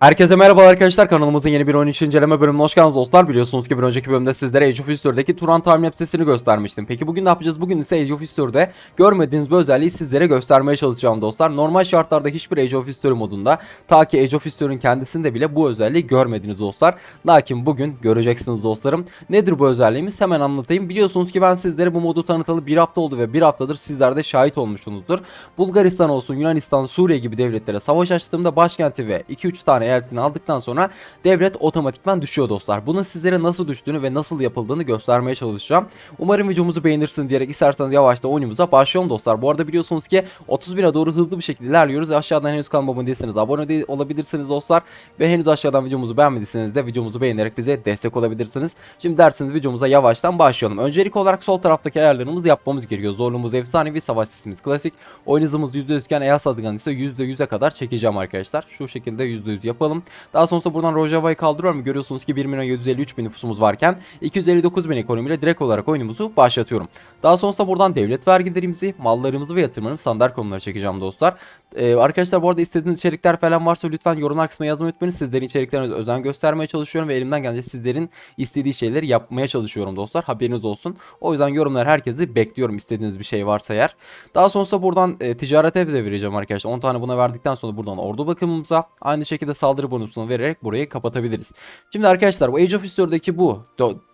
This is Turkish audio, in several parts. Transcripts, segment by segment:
Herkese merhaba arkadaşlar kanalımızın yeni bir 13 inceleme bölümüne hoş geldiniz dostlar. Biliyorsunuz ki bir önceki bölümde sizlere Age of History'deki Turan time lapsesini göstermiştim. Peki bugün ne yapacağız? Bugün ise Age of History'de görmediğiniz bir özelliği sizlere göstermeye çalışacağım dostlar. Normal şartlarda hiçbir Age of History modunda ta ki Age of History'nin kendisinde bile bu özelliği görmediniz dostlar. Lakin bugün göreceksiniz dostlarım. Nedir bu özelliğimiz? Hemen anlatayım. Biliyorsunuz ki ben sizlere bu modu tanıtalı bir hafta oldu ve bir haftadır sizler de şahit olmuşsunuzdur. Bulgaristan olsun, Yunanistan, Suriye gibi devletlere savaş açtığımda başkenti ve 2-3 tane eyaletini aldıktan sonra devlet otomatikman düşüyor dostlar. Bunun sizlere nasıl düştüğünü ve nasıl yapıldığını göstermeye çalışacağım. Umarım videomuzu beğenirsiniz diyerek isterseniz yavaşta oyunumuza başlayalım dostlar. Bu arada biliyorsunuz ki 31'e doğru hızlı bir şekilde ilerliyoruz. Aşağıdan henüz kanalıma abone değilseniz abone de olabilirsiniz dostlar. Ve henüz aşağıdan videomuzu beğenmediyseniz de videomuzu beğenerek bize destek olabilirsiniz. Şimdi derseniz videomuza yavaştan başlayalım. Öncelik olarak sol taraftaki ayarlarımızı yapmamız gerekiyor. Zorluğumuz efsanevi, savaş sesimiz klasik. Oyun hızımız %100 iken EA sadıgan ise %100'e kadar çekeceğim arkadaşlar. Şu şekilde %100 yapalım. Daha sonrasında buradan Rojava'yı kaldırıyorum. Görüyorsunuz ki 1 milyon 753 bin nüfusumuz varken 259 bin ekonomiyle direkt olarak oyunumuzu başlatıyorum. Daha sonrasında buradan devlet vergilerimizi, mallarımızı ve yatırımlarımızı standart konulara çekeceğim dostlar. Ee, arkadaşlar bu arada istediğiniz içerikler falan varsa lütfen yorumlar kısmına yazmayı unutmayın. Sizlerin içeriklerine özen göstermeye çalışıyorum ve elimden gelince sizlerin istediği şeyleri yapmaya çalışıyorum dostlar. Haberiniz olsun. O yüzden yorumlar herkesi bekliyorum istediğiniz bir şey varsa eğer. Daha sonrasında buradan e, ticaret evi de vereceğim arkadaşlar. 10 tane buna verdikten sonra buradan ordu bakımımıza aynı şekilde saldırı bonusunu vererek burayı kapatabiliriz. Şimdi arkadaşlar bu Age of History'deki bu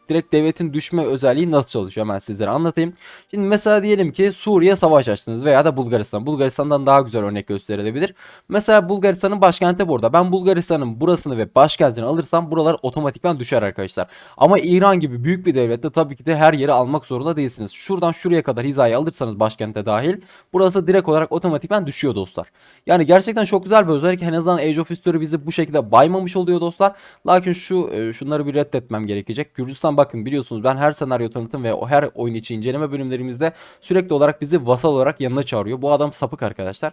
direkt devletin düşme özelliği nasıl çalışıyor hemen sizlere anlatayım. Şimdi mesela diyelim ki Suriye savaş açtınız veya da Bulgaristan. Bulgaristan'dan daha güzel örnek gösterilebilir. Mesela Bulgaristan'ın başkenti burada. Ben Bulgaristan'ın burasını ve başkentini alırsam buralar otomatikman düşer arkadaşlar. Ama İran gibi büyük bir devlette tabii ki de her yeri almak zorunda değilsiniz. Şuradan şuraya kadar hizayı alırsanız başkente dahil burası direkt olarak otomatikman düşüyor dostlar. Yani gerçekten çok güzel bir özellik. En azından Age of History bizi bu şekilde baymamış oluyor dostlar. Lakin şu e, şunları bir reddetmem gerekecek. Gürcistan bakın biliyorsunuz ben her senaryo tanıtım ve o her oyun içi inceleme bölümlerimizde sürekli olarak bizi vasal olarak yanına çağırıyor. Bu adam sapık arkadaşlar.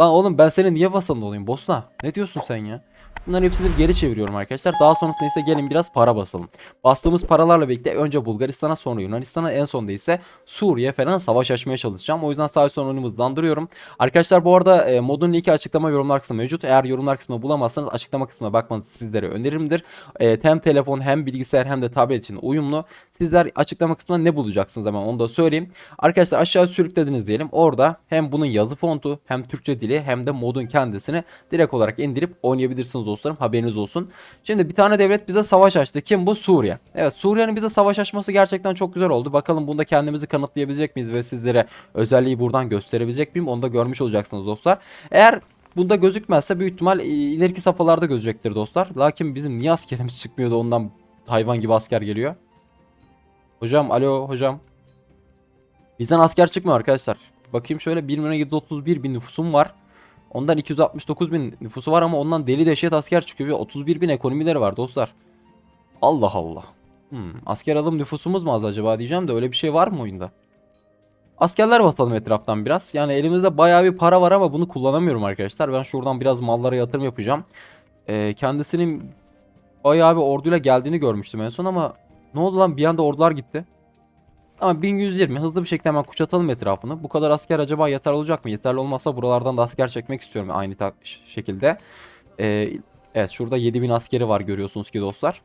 Lan oğlum ben senin niye vasalın olayım Bosna? Ne diyorsun sen ya? Bunların hepsini geri çeviriyorum arkadaşlar. Daha sonrasında ise gelin biraz para basalım. Bastığımız paralarla birlikte önce Bulgaristan'a sonra Yunanistan'a en sonda ise Suriye falan savaş açmaya çalışacağım. O yüzden sağ son oyunu hızlandırıyorum. Arkadaşlar bu arada e, modun linki açıklama yorumlar kısmında mevcut. Eğer yorumlar kısmına bulamazsanız açıklama kısmına bakmanızı sizlere önerimdir. E, hem telefon hem bilgisayar hem de tablet için uyumlu. Sizler açıklama kısmında ne bulacaksınız hemen onu da söyleyeyim. Arkadaşlar aşağı sürüklediniz diyelim. Orada hem bunun yazı fontu hem Türkçe dili hem de modun kendisini direkt olarak indirip oynayabilirsiniz dostlarım. Haberiniz olsun. Şimdi bir tane devlet bize savaş açtı. Kim bu? Suriye. Evet Suriye'nin bize savaş açması gerçekten çok güzel oldu. Bakalım bunda kendimizi kanıtlayabilecek miyiz ve sizlere özelliği buradan gösterebilecek miyim? Onu da görmüş olacaksınız dostlar. Eğer bunda gözükmezse büyük ihtimal e, ileriki safhalarda gözecektir dostlar. Lakin bizim niye askerimiz çıkmıyordu ondan hayvan gibi asker geliyor. Hocam alo hocam. Bizden asker çıkmıyor arkadaşlar. Bakayım şöyle 1 milyon 731 bin nüfusum var. Ondan 269 bin nüfusu var ama ondan deli dehşet asker çıkıyor ve 31 bin ekonomileri var dostlar. Allah Allah. Hmm, asker alım nüfusumuz mu az acaba diyeceğim de öyle bir şey var mı oyunda? Askerler basalım etraftan biraz. Yani elimizde bayağı bir para var ama bunu kullanamıyorum arkadaşlar. Ben şuradan biraz mallara yatırım yapacağım. Ee, kendisinin bayağı bir orduyla geldiğini görmüştüm en son ama ne oldu lan bir anda ordular gitti. Ama 1120 hızlı bir şekilde hemen kuşatalım etrafını. Bu kadar asker acaba yeter olacak mı? Yeterli olmazsa buralardan da asker çekmek istiyorum aynı şekilde. Ee, evet şurada 7000 askeri var görüyorsunuz ki dostlar.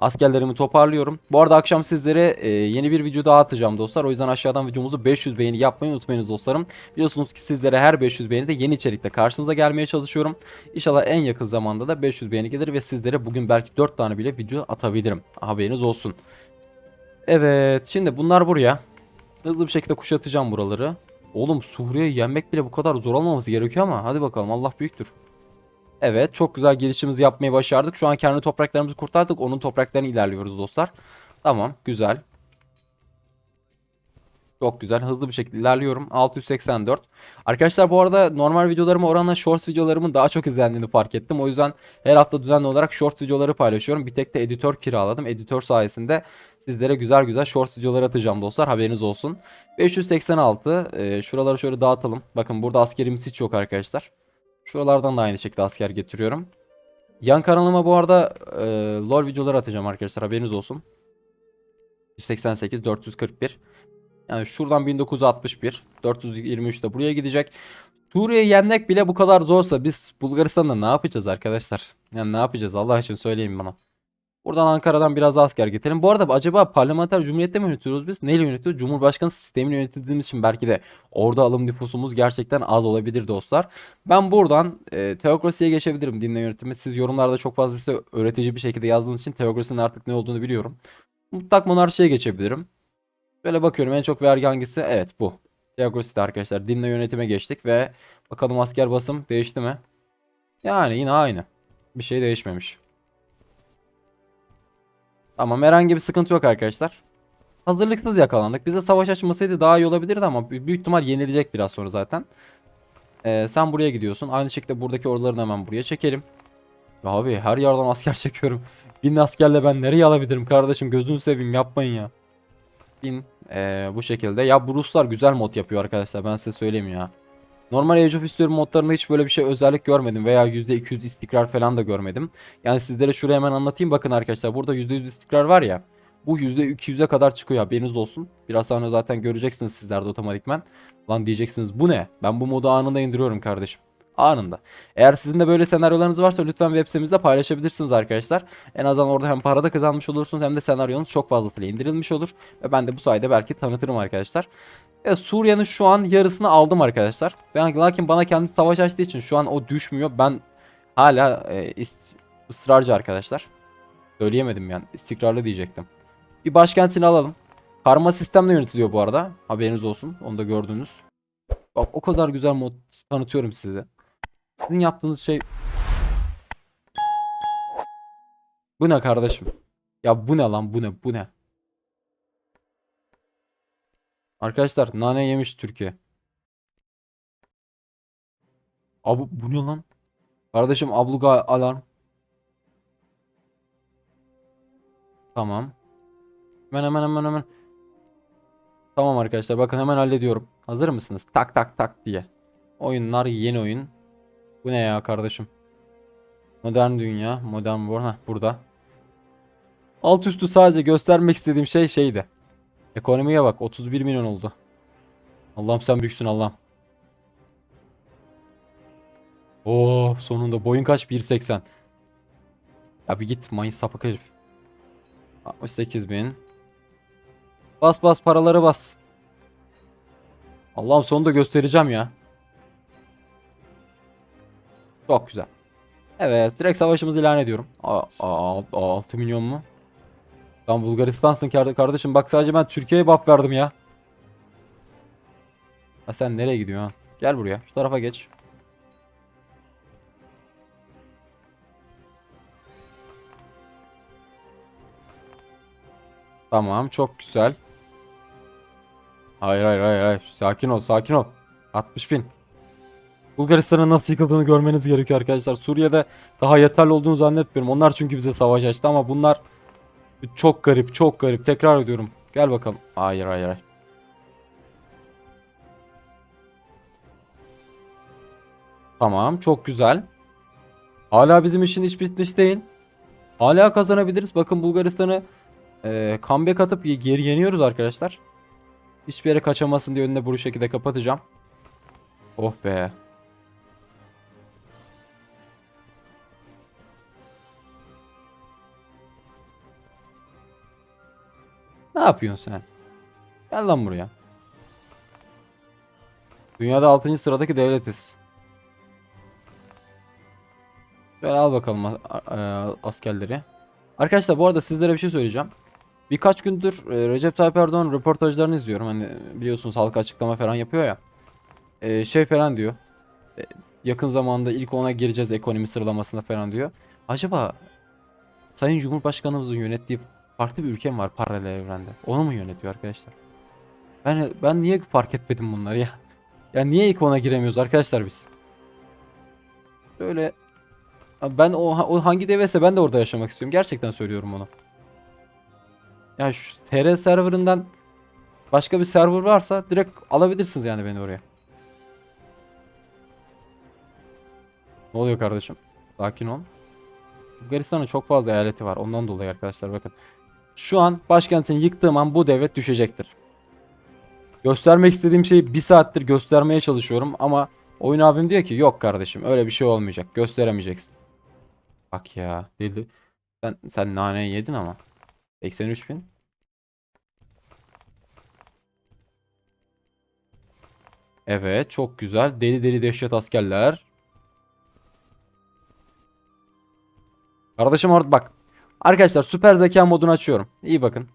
Askerlerimi toparlıyorum. Bu arada akşam sizlere e, yeni bir video daha atacağım dostlar. O yüzden aşağıdan videomuzu 500 beğeni yapmayı unutmayınız dostlarım. Biliyorsunuz ki sizlere her 500 beğenide yeni içerikte karşınıza gelmeye çalışıyorum. İnşallah en yakın zamanda da 500 beğeni gelir ve sizlere bugün belki 4 tane bile video atabilirim. Haberiniz olsun. Evet şimdi bunlar buraya. Hızlı bir şekilde kuşatacağım buraları. Oğlum Suriye'yi yenmek bile bu kadar zor olmaması gerekiyor ama hadi bakalım Allah büyüktür. Evet çok güzel gelişimizi yapmayı başardık. Şu an kendi topraklarımızı kurtardık. Onun topraklarını ilerliyoruz dostlar. Tamam güzel. Çok güzel hızlı bir şekilde ilerliyorum. 684. Arkadaşlar bu arada normal videolarıma oranla shorts videolarımın daha çok izlendiğini fark ettim. O yüzden her hafta düzenli olarak shorts videoları paylaşıyorum. Bir tek de editör kiraladım. Editör sayesinde sizlere güzel güzel shorts videoları atacağım dostlar. Haberiniz olsun. 586. Ee, şuraları şöyle dağıtalım. Bakın burada askerimiz hiç yok arkadaşlar. Şuralardan da aynı şekilde asker getiriyorum. Yan kanalıma bu arada e, LoL videoları atacağım arkadaşlar. Haberiniz olsun. 188, 441. Yani şuradan 1961. 423 de buraya gidecek. Suriye'yi yenmek bile bu kadar zorsa biz Bulgaristan'da ne yapacağız arkadaşlar? Yani ne yapacağız Allah için söyleyin bana. Buradan Ankara'dan biraz asker getirelim. Bu arada acaba parlamenter cumhuriyette mi yönetiyoruz biz? Neyle yönetiyoruz? Cumhurbaşkanı sistemini yönetildiğimiz için belki de orada alım nüfusumuz gerçekten az olabilir dostlar. Ben buradan e, teokrasiye geçebilirim dinle yönetimi. Siz yorumlarda çok fazla size öğretici bir şekilde yazdığınız için teokrasinin artık ne olduğunu biliyorum. Mutlak monarşiye geçebilirim. Böyle bakıyorum en çok vergi hangisi? Evet bu. Teokraside arkadaşlar dinle yönetime geçtik ve bakalım asker basım değişti mi? Yani yine aynı. Bir şey değişmemiş. Tamam herhangi bir sıkıntı yok arkadaşlar. Hazırlıksız yakalandık. Bize savaş açmasaydı daha iyi olabilirdi ama büyük ihtimal yenilecek biraz sonra zaten. Ee, sen buraya gidiyorsun. Aynı şekilde buradaki ordularını hemen buraya çekelim. Abi her yerden asker çekiyorum. Bin askerle ben nereye alabilirim kardeşim? Gözünü seveyim yapmayın ya. Bin ee, bu şekilde. Ya bu Ruslar güzel mod yapıyor arkadaşlar ben size söyleyeyim ya. Normal Age of History modlarında hiç böyle bir şey özellik görmedim veya %200 istikrar falan da görmedim. Yani sizlere şuraya hemen anlatayım bakın arkadaşlar burada %100 istikrar var ya. Bu %200'e kadar çıkıyor haberiniz olsun. Biraz sonra zaten göreceksiniz sizler de otomatikman. Lan diyeceksiniz bu ne? Ben bu modu anında indiriyorum kardeşim. Anında. Eğer sizin de böyle senaryolarınız varsa lütfen web sitemizde paylaşabilirsiniz arkadaşlar. En azından orada hem para da kazanmış olursunuz hem de senaryonuz çok fazlasıyla indirilmiş olur. Ve ben de bu sayede belki tanıtırım arkadaşlar. E, Suriye'nin şu an yarısını aldım arkadaşlar. Ben, lakin bana kendi savaş açtığı için şu an o düşmüyor. Ben hala e, is- ısrarcı arkadaşlar. Söyleyemedim yani. istikrarlı diyecektim. Bir başkentini alalım. Karma sistemle yönetiliyor bu arada. Haberiniz olsun. Onu da gördünüz. Bak o kadar güzel mod tanıtıyorum size. Sizin yaptığınız şey... Bu ne kardeşim? Ya bu ne lan bu ne bu ne? Arkadaşlar nane yemiş Türkiye. Abi bu ne lan? Kardeşim abluga alarm. Tamam. Hemen hemen hemen hemen. Tamam arkadaşlar bakın hemen hallediyorum. Hazır mısınız? Tak tak tak diye. Oyunlar yeni oyun. Bu ne ya kardeşim? Modern dünya, modern world. Heh, burada. Alt üstü sadece göstermek istediğim şey şeydi. Ekonomiye bak 31 milyon oldu. Allah'ım sen büyüksün Allah'ım. Oo sonunda boyun kaç 1.80. Ya bir git mayın sapık herif. 68 bin. Bas bas paraları bas. Allah'ım sonunda göstereceğim ya. Çok güzel. Evet direkt savaşımızı ilan ediyorum. Aa, aa, 6 milyon mu? Lan Bulgaristan'sın kar- kardeşim bak sadece ben Türkiye'ye buff verdim ya. Ha sen nereye gidiyorsun? Gel buraya. Şu tarafa geç. Tamam çok güzel. Hayır hayır hayır hayır. Sakin ol sakin ol. 60 bin. Bulgaristan'ın nasıl yıkıldığını görmeniz gerekiyor arkadaşlar. Suriye'de daha yeterli olduğunu zannetmiyorum. Onlar çünkü bize savaş açtı ama bunlar çok garip çok garip. Tekrar ediyorum. Gel bakalım. Hayır hayır hayır. Tamam çok güzel. Hala bizim işin hiç bitmiş değil. Hala kazanabiliriz. Bakın Bulgaristan'ı e, comeback atıp geri yeniyoruz arkadaşlar. Hiçbir yere kaçamasın diye önüne bu şekilde kapatacağım. Oh be. Yapıyorsun sen? Gel lan buraya. Dünyada 6. sıradaki devletiz. Şöyle al bakalım a- askerleri. Arkadaşlar bu arada sizlere bir şey söyleyeceğim. Birkaç gündür e, Recep Tayyip Erdoğan röportajlarını izliyorum. Hani biliyorsunuz halka açıklama falan yapıyor ya. E, şey falan diyor. E, yakın zamanda ilk ona gireceğiz ekonomi sıralamasında falan diyor. Acaba Sayın Cumhurbaşkanımızın yönettiği farklı bir ülke mi var paralel evrende? Onu mu yönetiyor arkadaşlar? Ben ben niye fark etmedim bunları ya? Ya niye ilk ona giremiyoruz arkadaşlar biz? Böyle ben o, o hangi devese ben de orada yaşamak istiyorum. Gerçekten söylüyorum onu. Ya şu TR serverından başka bir server varsa direkt alabilirsiniz yani beni oraya. Ne oluyor kardeşim? Sakin ol. Bulgaristan'ın çok fazla eyaleti var. Ondan dolayı arkadaşlar bakın. Şu an başkentini yıktığım an bu devlet düşecektir. Göstermek istediğim şeyi bir saattir göstermeye çalışıyorum ama oyun abim diyor ki yok kardeşim öyle bir şey olmayacak. Gösteremeyeceksin. Bak ya deli. Sen, sen naneyi yedin ama. 83 bin. Evet çok güzel. Deli deli dehşet askerler. Kardeşim orada bak. Arkadaşlar süper zeka modunu açıyorum. İyi bakın.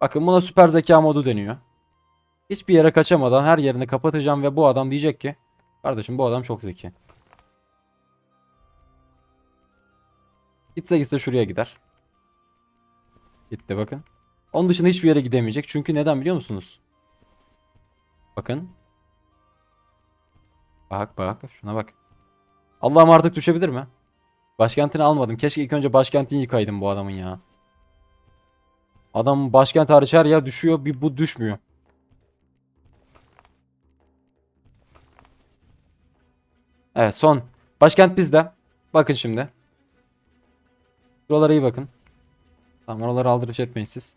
Bakın buna süper zeka modu deniyor. Hiçbir yere kaçamadan her yerini kapatacağım ve bu adam diyecek ki Kardeşim bu adam çok zeki. Gitse gitse şuraya gider. Gitti bakın. Onun dışında hiçbir yere gidemeyecek. Çünkü neden biliyor musunuz? Bakın. Bak bak şuna bak. Allah'ım artık düşebilir mi? Başkentini almadım. Keşke ilk önce başkentini yıkaydım bu adamın ya. Adam başkent hariç her yer düşüyor. Bir bu düşmüyor. Evet son. Başkent bizde. Bakın şimdi. Buralara iyi bakın. Tamam oraları aldırış etmeyin siz.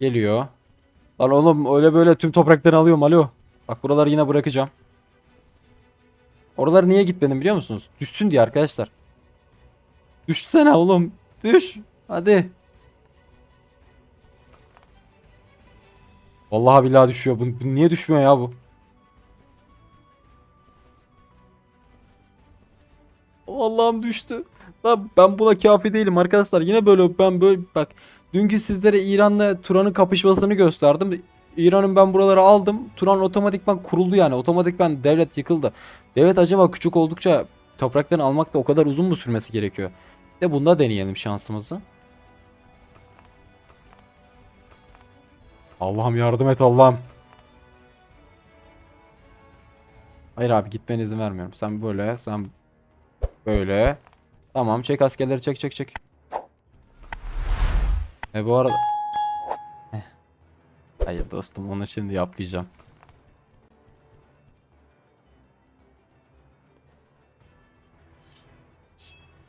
Geliyor. Lan oğlum öyle böyle tüm toprakları alıyorum alo. Bak buraları yine bırakacağım. Oraları niye gitmedim biliyor musunuz? Düşsün diye arkadaşlar. Düşsene oğlum. Düş. Hadi. Vallahi billahi düşüyor. Bu, bu niye düşmüyor ya bu? Allah'ım düştü. Lan ben buna kafi değilim arkadaşlar. Yine böyle ben böyle bak dünkü sizlere İran'la Turan'ın kapışmasını gösterdim. İran'ın ben buraları aldım. Turan otomatikman kuruldu yani. Otomatikman devlet yıkıldı. Devlet acaba küçük oldukça topraklarını almakta o kadar uzun mu sürmesi gerekiyor? De bunda deneyelim şansımızı. Allah'ım yardım et Allah'ım. Hayır abi gitmene izin vermiyorum. Sen böyle, sen böyle. Tamam çek askerleri çek çek çek. E bu arada... Hayır dostum onu şimdi yapmayacağım.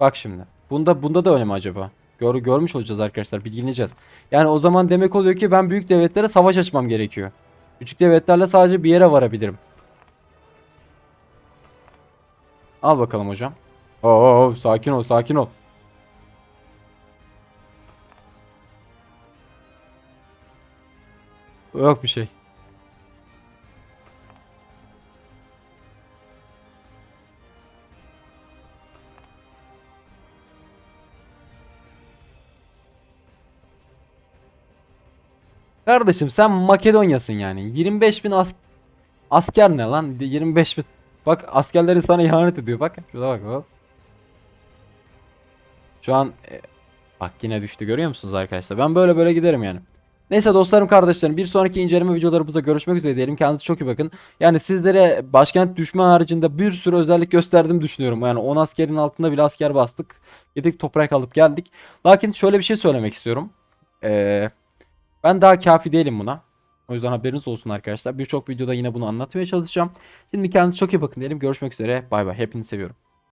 Bak şimdi. Bunda bunda da öyle mi acaba? Gör, görmüş olacağız arkadaşlar. Bilgileneceğiz. Yani o zaman demek oluyor ki ben büyük devletlere savaş açmam gerekiyor. Küçük devletlerle sadece bir yere varabilirim. Al bakalım hocam. Oo sakin ol sakin ol. Yok bir şey. Kardeşim sen Makedonya'sın yani. 25 bin as asker ne lan? 25 bin. Bak askerleri sana ihanet ediyor bak. Şurada bak hop. Şu an e, bak yine düştü görüyor musunuz arkadaşlar? Ben böyle böyle giderim yani. Neyse dostlarım kardeşlerim bir sonraki inceleme videolarımızda görüşmek üzere diyelim. Kendinize çok iyi bakın. Yani sizlere başkent düşme haricinde bir sürü özellik gösterdim düşünüyorum. Yani 10 askerin altında bile asker bastık. Gittik toprak alıp geldik. Lakin şöyle bir şey söylemek istiyorum. Eee ben daha kafi değilim buna. O yüzden haberiniz olsun arkadaşlar. Birçok videoda yine bunu anlatmaya çalışacağım. Şimdi kendinize çok iyi bakın diyelim. Görüşmek üzere. Bay bay. Hepinizi seviyorum.